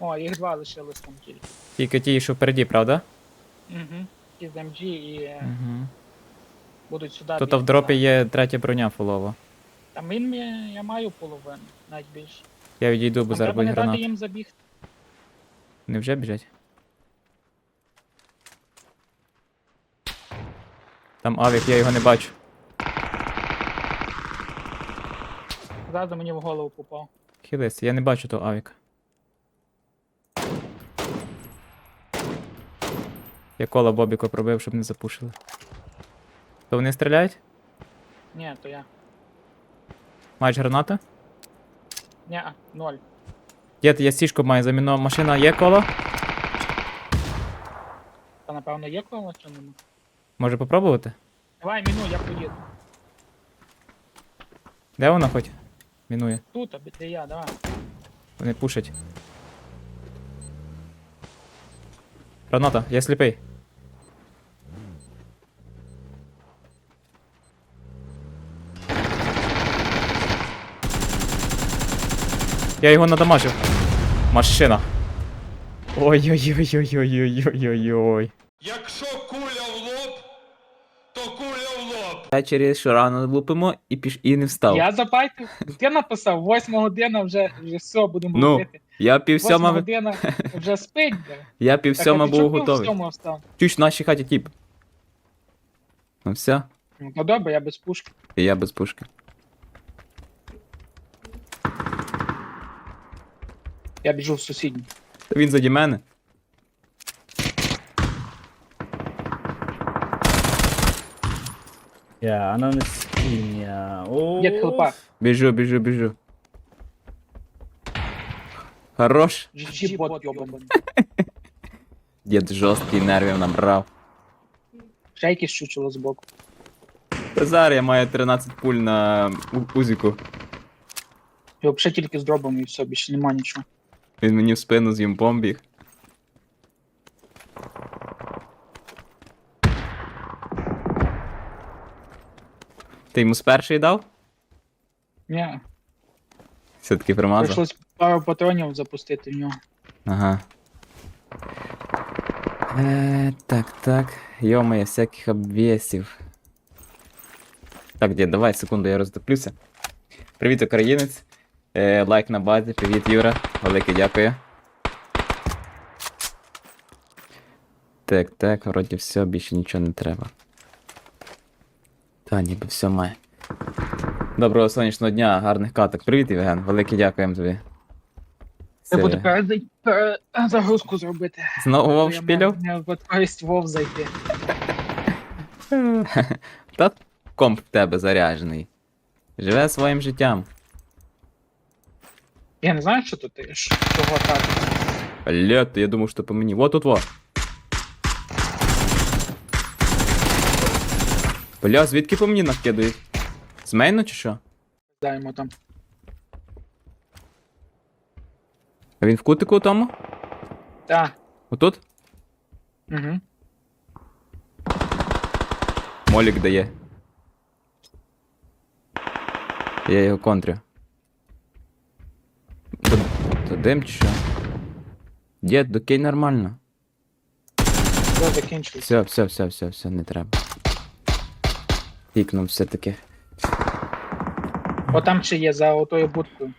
О, їх два лишилось там тільки. Тільки ті, що впереді, правда? Угу. Ті з МГ і е, Угу. будуть сюди. Тут в бігти, дропі є третя броня фулова. Там він мені, я маю половину, навіть більше. Я відійду, бо Там зараз треба не буде дати гранат. їм забігти. Не вже біжать? Там авік, я його не бачу. Зразу мені в голову попав. Хілись, я не бачу того авіка. Я коло Бобіко пробив, щоб не запушили. То вони стріляють? Ні, то я. Маєш гранату? Ні, ноль. Дід, я сішку маю заміну. Машина є коло? Та напевно є коло чи нема? Може попробувати? Давай міну, я поїду. Де вона хоч? Мінує. Тут, аби де я, давай. Вони пушать. Граната, я сліпий. Я його надамажив. Машина. Ой-ой-ой-ой-ой-ой-ой-ой. Якщо куля в лоб, то куля в лоб. Ввечері що рано лупимо і піш і не встав. Я запайтив. Ти написав, 8 година вже, вже все, будемо Ну, робити. Я пів 8 сьома, година вже спить. бля. я пів Так, сьома ти був чого пів готовий. встав? Чуєш, в нашій хаті тіп. Ну все, Ну, то добре, я без пушки. і я без пушки. Я біжу в сусідню. Він заді мене. Dan is tien, ja. Oh. Хелпа. Біжу, біжу, біжу. Хорош. GG бот йобаний. Дід жорсткий нервів набрав. Ще якесь чучело збоку. Зараз я маю 13 пуль на у- узіку. І взагалі тільки з дробом і все, більше нема нічого. Він мені в спину з юмпом біг. Ти йому з першої дав? Ні, Все-таки промазав. прийшлось пару патронів запустити в нього. Ага. Е, так, так. Йомає, всяких обвесів. Так, дід, давай, секунду, я роздоплюся. Привіт, українець. Е, лайк на базі. Привіт, Юра. Велике дякую. Так, так, вроді все, більше нічого не треба. Та, ніби все має. Доброго сонячного дня, гарних каток. Привіт, Євген. Велике дякуємо тобі. Треба буде Це- перед- загрузку зробити. Знову вов То я вов зайти. Та комп в тебе заряджений. Живе своїм життям. Я не знаю, що тут ти- що- чого так. Блядь, я думав, що по мені. Вот тут во. Бля, звідки по мені накидають? З мейну чи що? Даємо там. А він в кутику тому? Так. Отут? Угу. Молік дає. Я його контрю. То, то дим чи що? Дід, докинь нормально. Все закінчилось. Все, все, все, все, все, не треба. Пікнув все-таки. О, там ще є за отою будкою.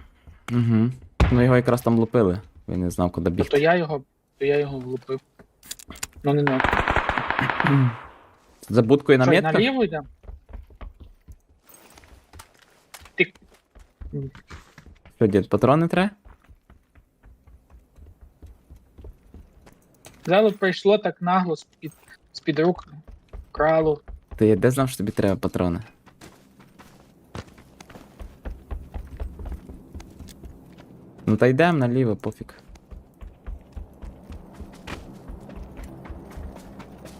Угу. Ну його якраз там лупили. Він не знав, куди То бігти. я його, то я його влупив. Ну не ну. За будкою на Що, метках? наліво йдемо? Ти Що, дід, патрони треба? Зало прийшло так нагло з-під, з-під рук крало. Ти я де знав, що тобі треба патрони? Ну та йдемо наліво, пофіг.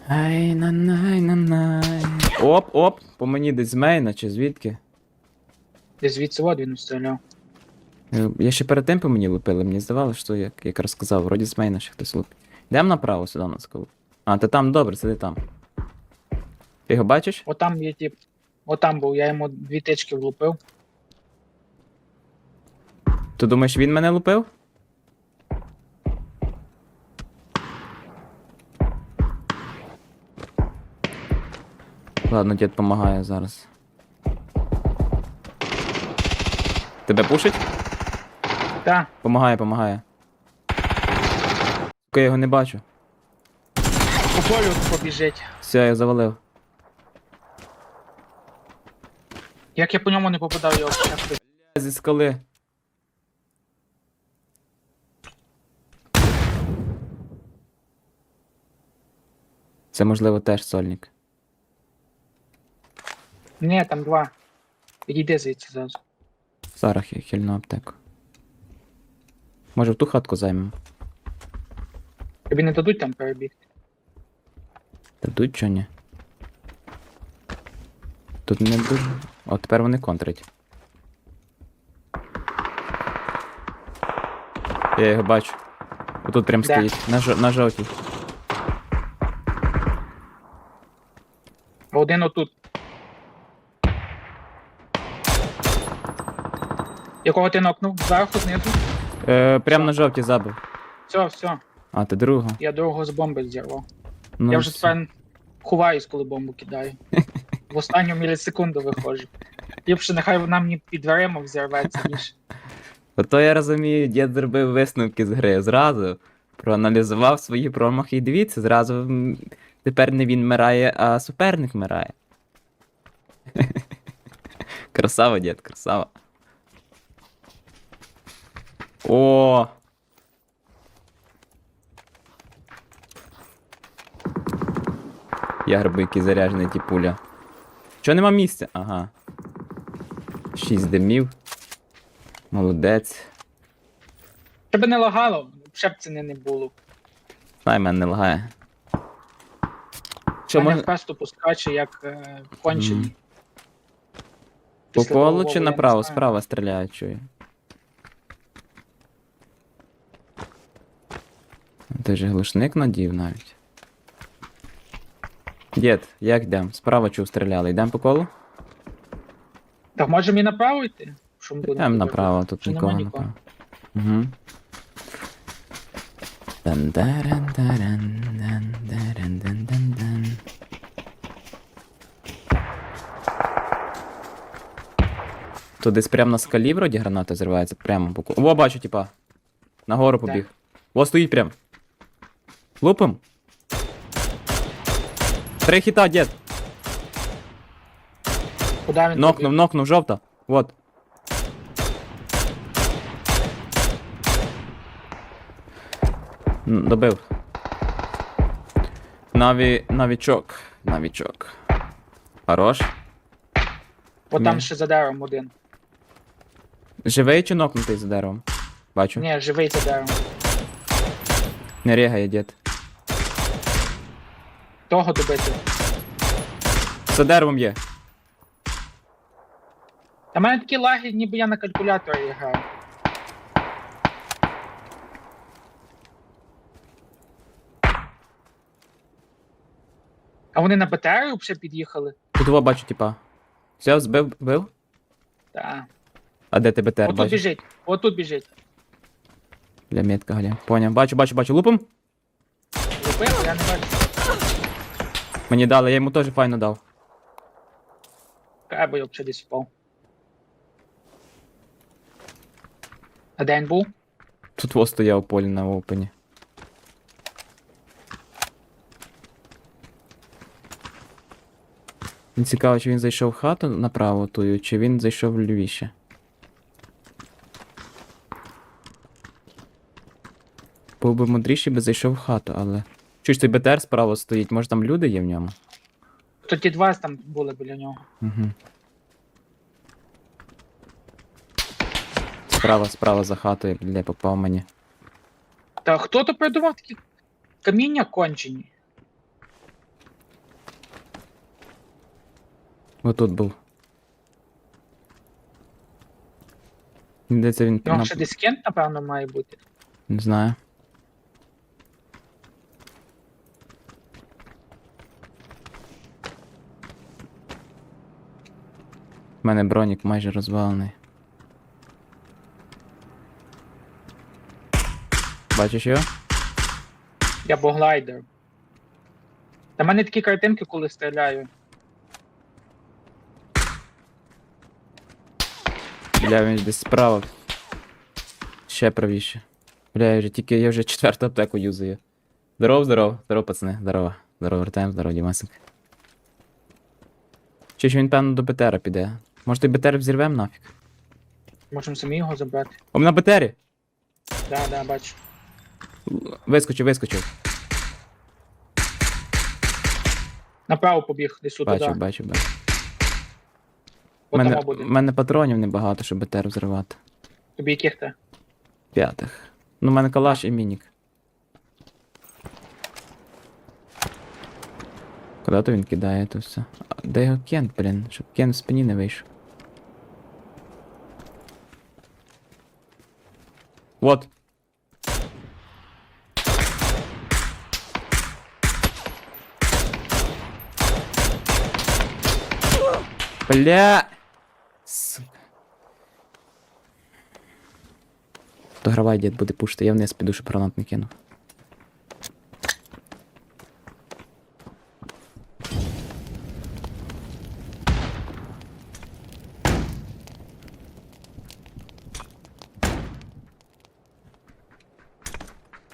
Ай на най на най. Оп, оп, по мені десь з мейна чи звідки? Десь звідси от він стріляв. Е, Я ще перед тим по мені лупили, мені здавалося, що як, як розказав, вроді з мейна ще хтось лупить. Йдемо направо сюди на скалу. А, ти там добре, сиди там. Ти його бачиш? Отам є тип. Отам був, я йому дві тички влупив. Ти думаєш, він мене лупив? Ладно, дід допомагає зараз. Тебе пушить? Та. Помагає, помагає. Я його не бачу. по полю побіжить. Все, я завалив. Як я по ньому не попадав, його почав. Зі скали. Це можливо теж сольник. Ні, там два. Підійди звідси зразу. Зараз я хильну аптеку. Може в ту хатку займемо? Тобі не дадуть там перебігти. Дадуть чи ні? Тут не дуже. О, тепер вони контрять. Я його бачу. Отут прям Де? стоїть. На, жо- на жовтій. Один отут. Якого ти нокнув? Зверху, знизу? Е, прям на жовтій забив. Все, все. А, ти другого. Я другого з бомби зірвав. Ну, я вже все. тепер ховаюсь, коли бомбу кидаю. В останню мілісекунду виходжу. Ліпше нехай вона мені під дверима взірветься, ніж. Ото я розумію, дід зробив висновки з гри. Зразу проаналізував свої промахи і дивіться, зразу тепер не він вмирає, а суперник вмирає. красава, дід, красава. О! Я грибу, який заряджений ті пуля. Чого нема місця? Ага. Шість димів. Молодець. Щоб не лагало, ще б ціни не було. Знай, мене не лагає. Що, Що мене може... просто поскаче, як е, кончені. Мгм. По Після полу того чи я не направо? знаю. Справа стріляють, чую. Ти ж глушник надів навіть. Дід, як йдем? Справа чув стріляли. Йдем по колу? Так можемо і направо йти? Що ми будемо Йдем робити? направо, тут Чи нема нікого нікого? направо. Угу. Дан-даран-даран-дан-даран-дан-дан-дан. Тут десь прямо на скалі вроді граната зривається, прямо по колу. О, бачу, типа. Нагору побіг. О, стоїть прям. Лупим. Три хіта, дід. Куди він Нокнув, нокнув, жовта. Вот. М, Добив. Наві... Навічок. Навічок. Хорош. От там Ні. ще за деревом один. Живий чи нокнутий за деревом? Бачу. Ні, живий за деревом. Не рігає дід. Того добити. За деревом є. Та в мене такі лаги, ніби я на калькуляторі граю. А вони на БТР взагалі під'їхали? Тут два бачу, типа. Все, збив, бив? Так. А де ти БТР Отут бачиш? біжить, отут біжить. Бля, метка, гля. Поняв. Бачу, бачу, бачу. Лупим? Лупив, я не бачу. Мені дали, я йому теж файно дав. Треба я взагалі десь впав. А де він був? Тут во стояв полі на опені. Він цікаво, чи він зайшов в хату направо тую, чи він зайшов лівіше. Був би мудріший, би зайшов в хату, але. Чуєш, той БТР справа стоїть, може там люди є в ньому? То ті два там були біля нього. Угу. Справа, справа за хатою, бля, попав мені. Та хто то придумав такі каміння кончені? Отут був. Де це він на- ще десь кент, напевно, має бути. Не знаю. У мене бронік майже розвалений. Бачиш його? Я боглайдер. Та в мене такі картинки, коли стріляю. Бля, він десь справа. Ще правіше. Бля, я вже тільки я вже четверту аптеку юзаю. Здоров, здоров, здоров, пацани, здорово. Здорово, вертаємо, здорово, Дімасик. Чи ж він певно до Петера піде? Може той БТР взірвем нафіг? Можемо самі його забрати. О, на БТРі! Да, да, бачу. Вискочив, вискочив. Направо побіг, десь туди. Бачив, да. бачив, бачив. У От мене, там буде. в мене патронів небагато, щоб БТР взривати. Тобі яких те? П'ятих. Ну, в мене калаш і мінік. Куди то він кидає то все? А де його кент, блін? Щоб кент в спині не вийшов. Вот. Бля. Сука. Догравай, дід буде пушити, я вниз піду, щоб гранат не кинув.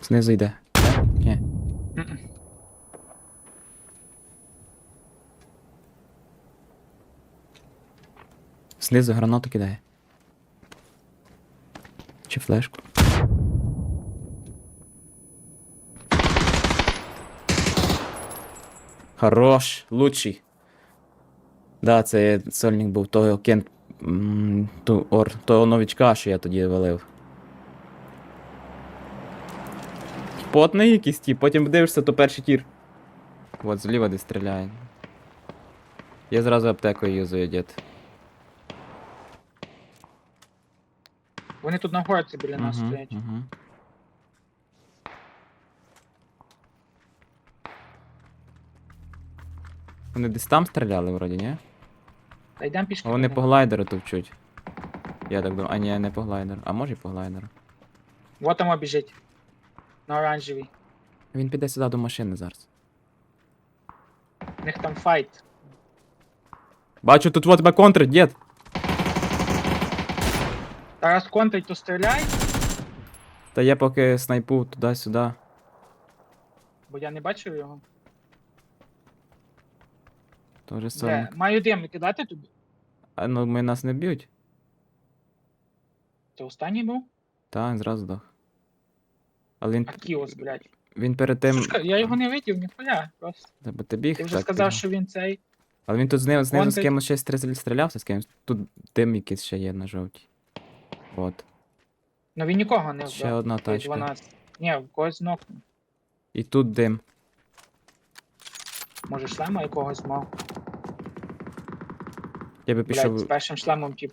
Знизу йде. Ні. Знизу гранату кидає. Чи флешку? Хорош, лучший. Да, це сольник був того кент. Ту, ор, того новічка, що я тоді валив. Потний якийсь ті, потім дивишся, то перший тір. От зліва десь стріляє. Я зразу аптекою юзаю, дід. Вони тут на горці біля нас Мгм, стоять. мгм. Вони десь там стріляли, вроді, ні? Та йдемо пішки. А вони по глайдеру товчуть. Я так думаю. А ні, не по глайдеру. А може і по глайдеру. Вот там біжить. На оранжевій. Він піде сюди до машини зараз. У них там файт. Бачу, тут вот тебе контрить, дід. Тарас контрить, то стріляй, Та я поки снайпу туди-сюди. бо я не бачив його. То вже Де? сольник. Маю дим кидати тобі. А ну ми нас не б'ють. Це останній був? Та, він зразу здох. Але він, А Кіос, блядь. він перед тим. Сушка, я його не видів, ніхуя. Просто. Та бо ти біг. Ти вже так, сказав, підняв. що він цей. Але він тут знизу, знизу з Контить. кимось ще стріляв- стрілявся з кимось. Тут дим якийсь ще є на жовтій. От. Ну він нікого не вбив. Ще одна Той тачка. 12. Ні, в когось нокнув. І тут дим. Може шлема якогось мав. Я би Блядь, пішов. з першим шлемом, тип.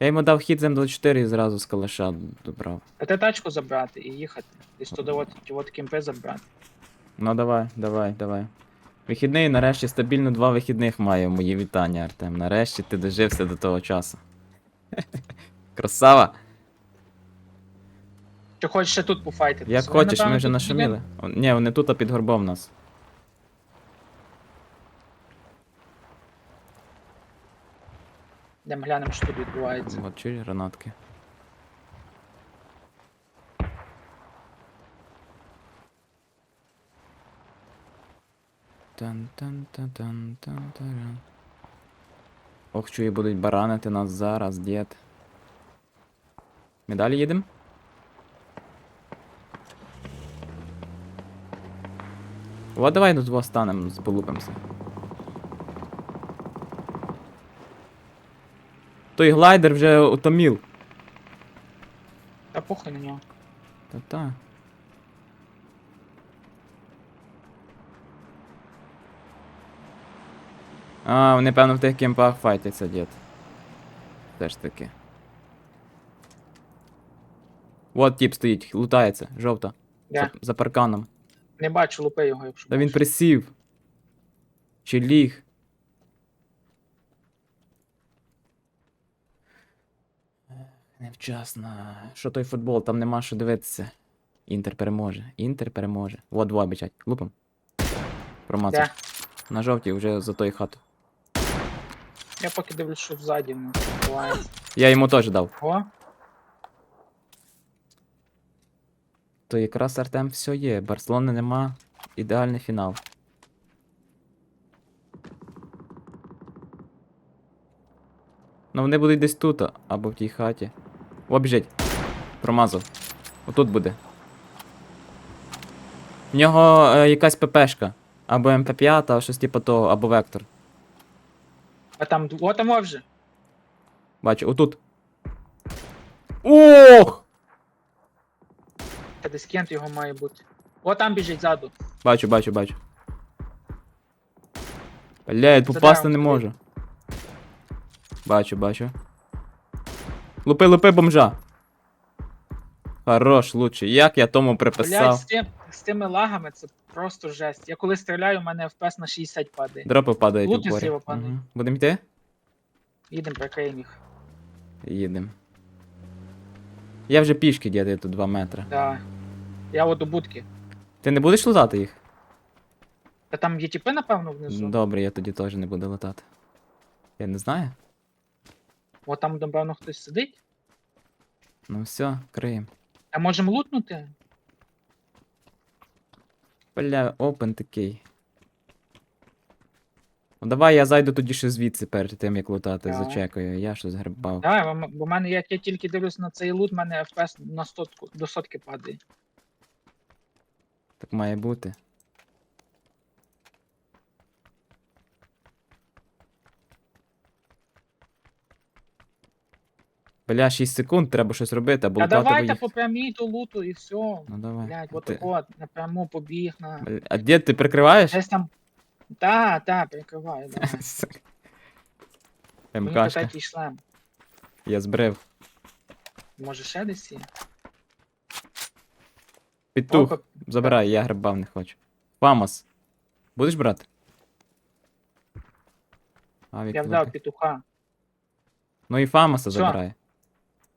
Я йому дав хід з М24 і зразу з калаша добрав. А ти тачку забрати і їхати. Десь туди от, ті от кімпи забрати. Ну давай, давай, давай. Вихідний, нарешті стабільно два вихідних маю. Мої вітання, Артем. Нарешті ти дожився до того часу. Красава! Чи хочеш ще тут пофайтити? Як хочеш, ми вже нашуміли. Ні, вони тут а під горбом нас. Йдемо глянемо, що тут відбувається. От чуєш гранатки. Тан-тан-тан-тан-тан-таран. Ох, чую, будуть баранити нас зараз, дід. Ми далі їдемо? От давай двох станемо, зболупимося. Той глайдер вже утомів. Та похуй на нього. Та-та. А, вони, певно, в тих кемпах файтяться, дід. Все ж таки. Вот тип стоїть, лутається, жовта. Я За, за парканом. не бачу, лупи його, якщо Та він присів. Чи ліг. Невчасно. Що той футбол, там нема що дивитися. Інтер переможе. Інтер переможе. Вот два бичать. Лупом. Промацав. На жовтій вже за той хату. Я поки дивлюсь, що ззаді відбувається. Я йому теж дав. О, То якраз Артем все є. Барселони нема. Ідеальний фінал. Ну вони будуть десь тут, або в тій хаті. О, біжить. Промазав. Отут буде. В нього е, якась ППшка. Або МП5, або щось типу того, або вектор. а там, о, там вже. Бачу, отут. Ох! Та десь кент його має бути. О, там біжить ззаду. Бачу, бачу, бачу. Блядь, попасти не можу. Бачу, бачу. Лупи, лупи бомжа. Хорош, лучше. Як я тому Блять, приписав? з, тим, з тими лагами це просто жесть. Я коли стріляю, у мене FPS на 60 падає. Дропи падають Лут зліва падає. Угу. Будемо йти? Їдемо, прикриємо їх. Їдемо. Я вже пішки діти тут 2 метри. Да. Я от до будки. Ти не будеш лутати їх? Та там є тіпи, напевно, внизу. Добре, я тоді теж не буду лутати. Я не знаю. О, там, напевно, хтось сидить. Ну все, криємо. А можемо лутнути? Бля, опен такий. Ну давай я зайду тоді ще звідси перед тим, як лутати, Давай. зачекаю, я щось грибав. Так, бо в мене, як я тільки дивлюсь на цей лут, в мене FPS на сотку, до сотки падає. Так має бути. Бля, 6 секунд, треба щось робити, або Та лутати давайте боїх. по прямій до луту і все. Ну давай. Блять, Ти- от от, напряму побіг на. Бля, А де ти прикриваєш? Десь там. Та, та, перекриваю, давай. Мені МКшка, третій шлем. я збрив. Може ще десь є? Підтух, Опа, забирай, я грибав не хочу. Фамос. Будеш брати? Авік Я вдав петуха. Ну і Фамоса Всьо. забирай.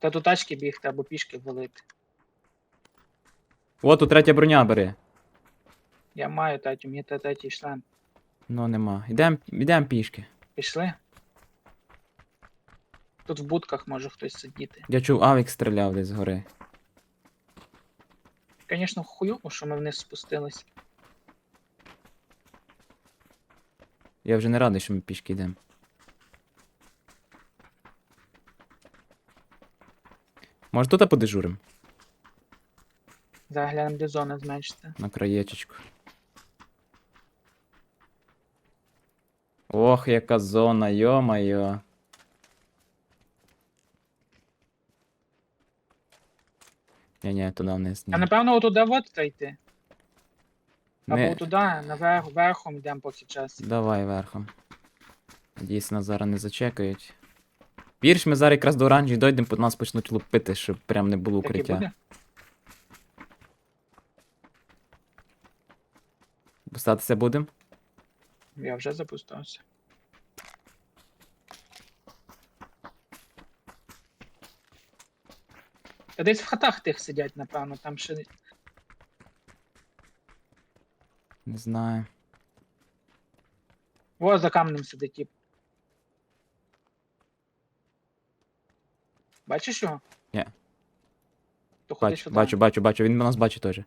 Та до тачки бігти або пішки валити. О, тут третя броня бери. Я маю третю, мені та третій шлем. Ну нема. Ідем, ідем пішки. Пішли? Тут в будках може хтось сидіти. Я чув, Авік стріляв десь згори. Звісно, хуйово, що ми вниз спустились. Я вже не радий, що ми пішки йдемо. Може тут подежурим? Зараз глянемо, де зона зменшиться. На краєчечку. Ох, яка зона, йо-майо. Ні-ні, туди вниз. А напевно отуда от та йти. Або Ми... туди, наверх, верхом йдемо поки час. Давай верхом. Нас зараз не зачекають. Вірш, ми зараз якраз до оранжі дойдемо, по нас почнуть лупити, щоб прям не було Так і укриття. буде. Статися будемо? Я вже запустився. Та десь в хатах тих сидять, напевно, там ще. Не знаю. О, за камнем сидить тип. Бачиш його? Ні. То Бачу, сюди. бачу, бачу, бачу. Він нас бачить теж.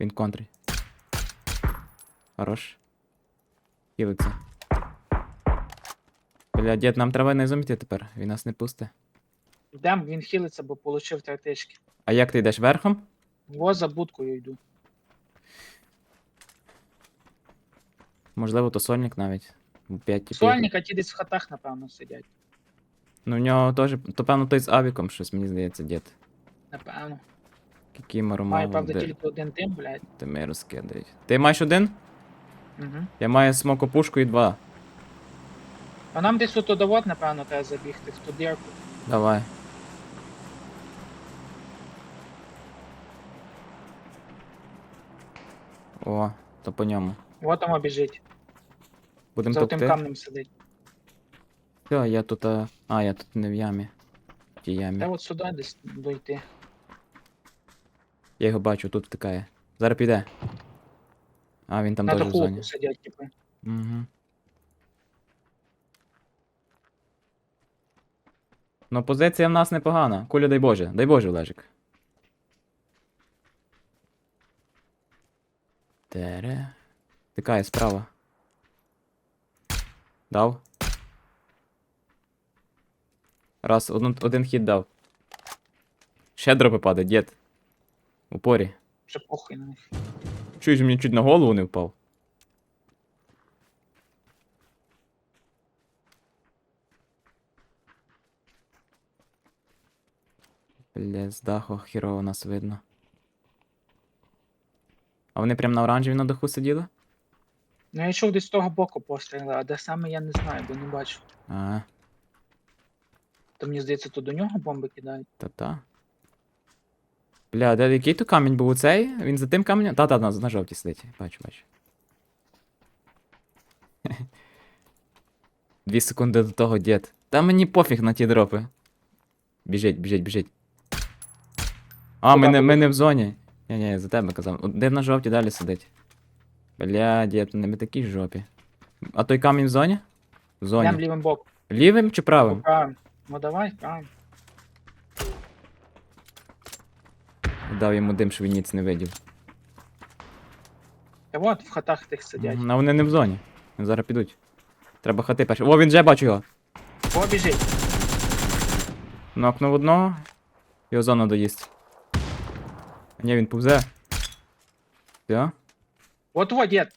Він контрить. Хорош. Хілиться. Бля, дід, нам треба не замітити тепер. Він нас не пусте. Йдем, він хилиться, бо получив тактички. А як ти йдеш верхом? Во за будкою йду. Можливо, то сольник навіть. 5 типів. Сольника ті десь в хатах, напевно, сидять. Ну в нього теж. То певно той з авіком щось, мені здається, дід. Напевно. Має, мав, правда, де тільки один тим, блядь. ти ми розкидають. Ти маєш один? Угу. Я маю смокопушку і два. А нам десь ото довод, напевно, треба забігти в ту дірку. Давай. О, то по ньому. От там біжить. Будемо За тим топти. камнем сидить. Все, я тут. А... а, я тут не в ямі. В тій ямі. Та от сюди десь дойти. Я його бачу, тут втикає. Зараз піде. А, він там На теж в зоні. сидять, типу. Угу. Ну, позиція в нас непогана. Куля, дай Боже, дай Боже, Олежик. Тере. Тикає справа. Дав. Раз, один, один хід дав. Ще дропи падає, дід. У порі. Вже похуй на них. Чуєш, мені чуть на голову не впав. Бля, з даху хірово нас видно. А вони прям на оранжеві на даху сиділи? Ну я йшов десь з того боку постріли, а де саме я не знаю, бо не бачу. А, То мені здається, то до нього бомби кидають. та-та. Бля, де який то камінь був оцей? Він за тим каменем? Та-та, на, на жовтій сидить. Бачу, бачу. Дві секунди до того, дід. Та мені пофіг на ті дропи. Біжить, біжить, біжить. А, ми не, ми не в зоні. Ні, ні, за тебе казав. Де на жовті далі сидить? Бля, дід, не ми такі жопі. А той камінь в зоні? В зоні. лівим боком. Лівим чи правим? Правим. Ну давай, правим. Дав йому дим, що він ніц не видів. Та от в хатах тих сидять. А вони не в зоні. Вони Зараз підуть. Треба хати перші. О, він вже бачу його. О, біжить. Нокнув одного. Його зона доїсть. Ні, він повзе. Все. От от, дід.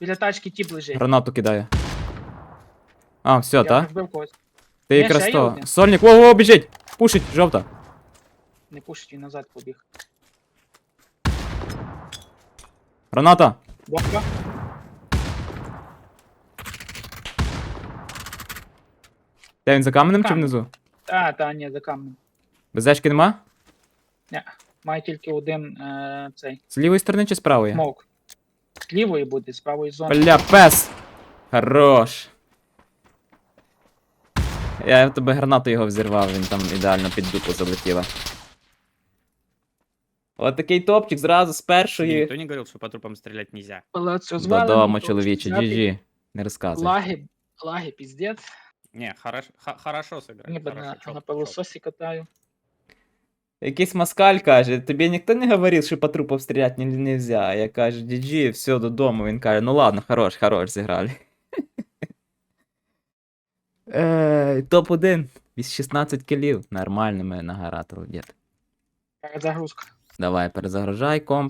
Біля тачки ті лежить. Гранату кидає. А, все, Я вбив когось. Ти Ні, якраз ще то. один. Сольник, во, во, біжить! Пушить, жовта. Не пушить, він назад побіг. Граната! Бомба. Де він за каменем чи Камінь. внизу? Та, та, ні, за камнем. Безешки нема? Має тільки один е, цей З лівої сторони чи з правої? смок. З лівої буде, з правої зони. Бля, пес! Хорош! Я в тебе гранату його взірвав, він там ідеально під дупу залетіла. От такий топчик зразу з першої. Никто не говорил, что по трупам стрелять нельзя. Палац розвалений, Додому, то чоловіче, взяти GG. Не розказуй. Лаги, лаги, піздець. Не, хорошо, х- хорошо сыграли. Ніби хорошо, на, чётко, на чётко. пилососі катаю. Якийсь москаль каже, тобі ніхто не говорив, що по трупам стріляти не, нельзя. Я кажу, GG, все, додому. Він каже, ну ладно, хорош, хорош, зіграли. Ей, Топ-1. 16 кілів. Нормально ми нагоратили, дід. Перезагрузка. Давай, перезагружай комп.